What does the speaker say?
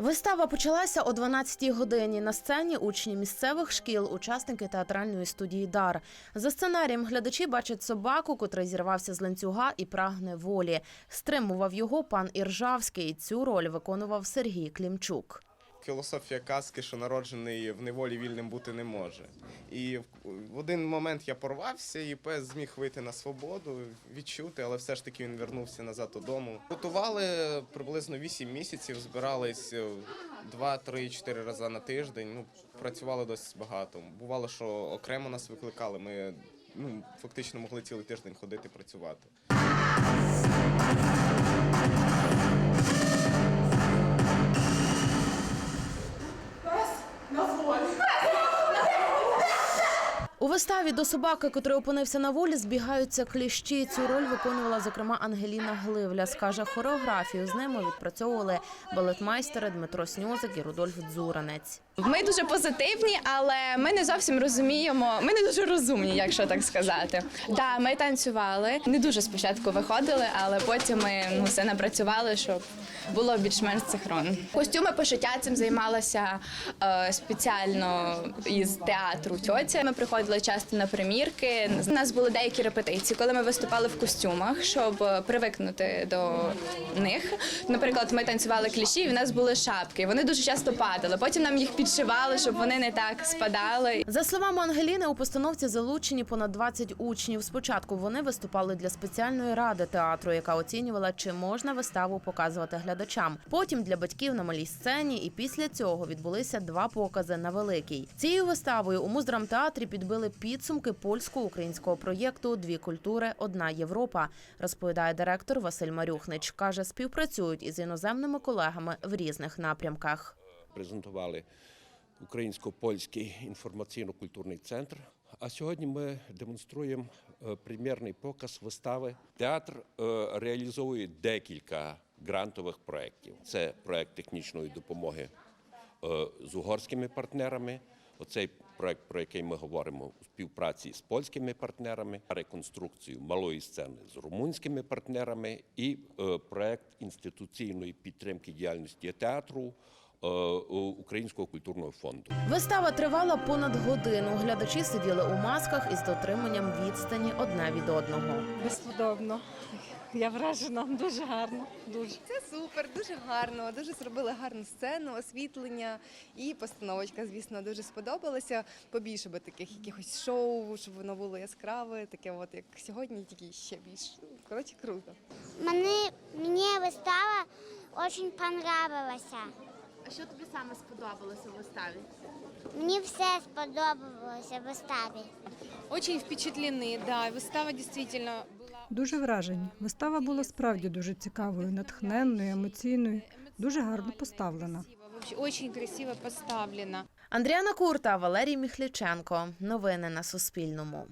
Вистава почалася о 12-й годині. На сцені учні місцевих шкіл, учасники театральної студії Дар. За сценарієм глядачі бачать собаку, котрий зірвався з ланцюга і прагне волі. Стримував його пан Іржавський. Цю роль виконував Сергій Клімчук. Філософія казки, що народжений в неволі вільним бути не може. І в- один момент я порвався, і пес зміг вийти на свободу, відчути, але все ж таки він вернувся назад додому. Готували приблизно 8 місяців, збирались 2, 3, 4 рази на тиждень. Ну, працювали досить багато. Бувало, що окремо нас викликали. Ми ну, фактично могли цілий тиждень ходити працювати. Yeah. У виставі до собаки, котрий опинився на волі, збігаються кліщі. Цю роль виконувала зокрема Ангеліна Гливля. Скаже, хореографію з ними відпрацьовували балетмайстери Дмитро Сньозик і Рудольф Дзуранець. Ми дуже позитивні, але ми не зовсім розуміємо. Ми не дуже розумні, якщо так сказати. Да, ми танцювали. Не дуже спочатку виходили, але потім ми ну, все напрацювали, щоб було більш-менш синхронно. Костюми пошиття цим займалася е, спеціально із театру тьотя. Ми приходили часто на примірки. У нас були деякі репетиції, коли ми виступали в костюмах, щоб привикнути до них. Наприклад, ми танцювали кліші, і в нас були шапки. Вони дуже часто падали. Потім нам їх підшивали, щоб вони не так спадали. За словами Ангеліни, у постановці залучені понад 20 учнів. Спочатку вони виступали для спеціальної ради театру, яка оцінювала, чи можна виставу показувати глядачам. Потім для батьків на малій сцені, і після цього відбулися два покази на великій. Цією виставою у муздрамтеатрі підбили підсумки польсько-українського проєкту Дві культури, одна Європа. Розповідає директор Василь Марюхнич. каже, співпрацюють із іноземними колегами в різних напрямках. презентували українсько-польський інформаційно-культурний центр. А сьогодні ми демонструємо е, прем'єрний показ вистави. Театр е, реалізовує декілька грантових проєктів. Це проєкт технічної допомоги е, з угорськими партнерами. Оцей проект, про який ми говоримо у співпраці з польськими партнерами, реконструкцію малої сцени з румунськими партнерами і проект інституційної підтримки діяльності театру е, Українського культурного фонду. Вистава тривала понад годину. Глядачі сиділи у масках із дотриманням відстані одне від одного. Безподобно. Я вражена, дуже гарно. Дуже. Це супер, дуже гарно. Дуже зробили гарну сцену, освітлення і постановочка, звісно, дуже сподобалася. Побільше би таких якихось шоу, щоб воно було яскраве, таке, от як сьогодні, тільки ще більше. Коротше, круто. Мені, мені вистава дуже понравилася. А що тобі саме сподобалося у виставі? Мені все сподобалося в виставі. Очень впечатлены, да. Выстава действительно была Дуже вражені. Вистава була справді дуже цікавою, натхненною, емоційною, дуже гарно поставлена. красиво, вообще очень красиво поставлена. Андріана Курта, Валерій Міхліченко. Новини на Суспільному.